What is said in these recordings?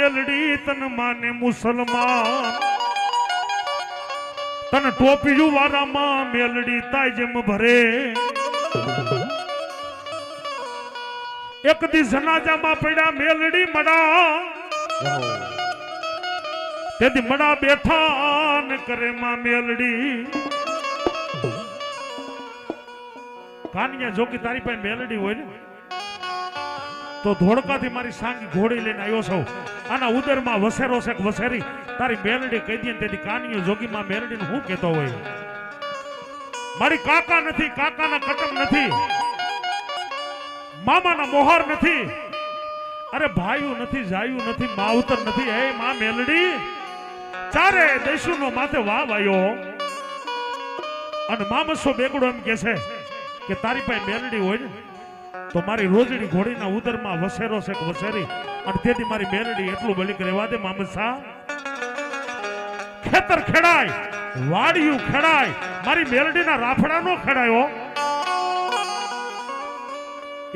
મેલડી તન માને મુસલમાન. તન ટોપિયું વારામાં મેલડી તાય જેમ ભરે. એક દી જનાજામાં પડ્યા મેલડી મડા. તેથી મડા બેઠા ને કરે માં મેલડી. કાનિયા જો કે તારી પાસે મેલડી હોય ને? તો ધોળકાથી મારી સાંગી ઘોડી લઈને આવ્યો છું. આના ઉદરમાં વસેરો છે વસેરી? તારી મેલડી કહી દે તેથી કાનિયો જોગીમાં મેલડીને હું કહેતો હોય? મારી કાકા નથી, કાકાના કટમ નથી. મામાના મોહર નથી. અરે ભાઈઓ નથી, જાયું નથી માવતર નથી. હે માં મેલડી, ચારે દેશુનો માથે વાવ આવ્યો અને મામસો બેગડો એમ કે છે કે તારી પાસે મેલડી હોય ને તો મારી રોજડી ઘોડીના ઉદરમાં વસેરો છે વસેરી. અને તેથી મારી મેલડી એટલું બલિક રહેવા દે મામસા. ખેતર ખેડાય, વાડિયું ખેડાય, મારી મેલડીના રાફડા ખેડાયો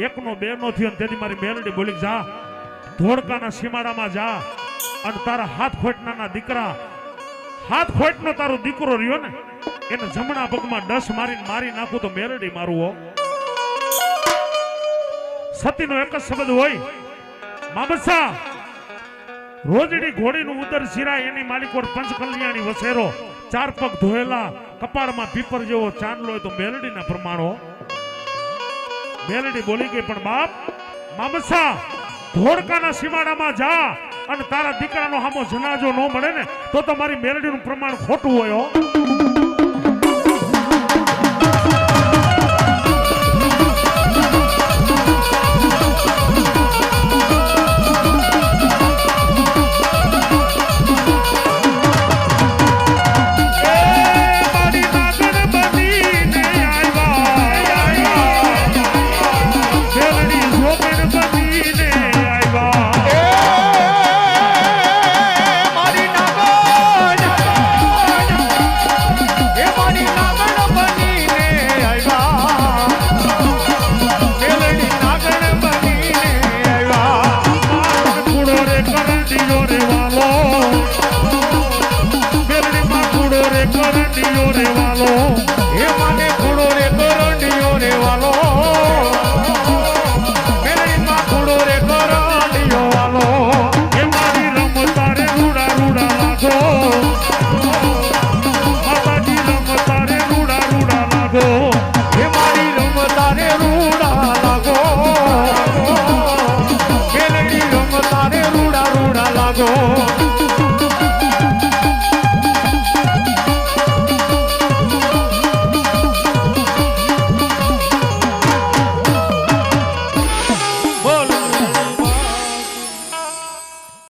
એકનો બે નો થયો તેથી મારી મેલડી બોલી જા, ધોળકાના સીમાડામાં જા. અને તારા હાથ ખોટનાના દીકરા, હાથ ખોટનો તારો દીકરો રહ્યો ને, એને જમણા પગમાં ડસ મારીને મારી નાખું તો મેલડી મારું હો. સતીનો એક જ શબ્દ હોય. મામસા, રોજડી ઘોડીનું ઉદર શિરા એની માલિકોર પંચકલ્યાણી વસેરો, ચાર પગ ધોયેલા, કપાળમાં પીપર જેવો ચાંદલો હોય તો મેલડીના પ્રમાણો. મેલડી બોલી ગઈ, પણ બાપ, મામસા, ધોળકાના સીમાડામાં જા અને તારા દીકરાનો હામો જનાજો ન મળે ને, તો તમારી મેલડીનું પ્રમાણ ખોટું હોય કરંડીયો રે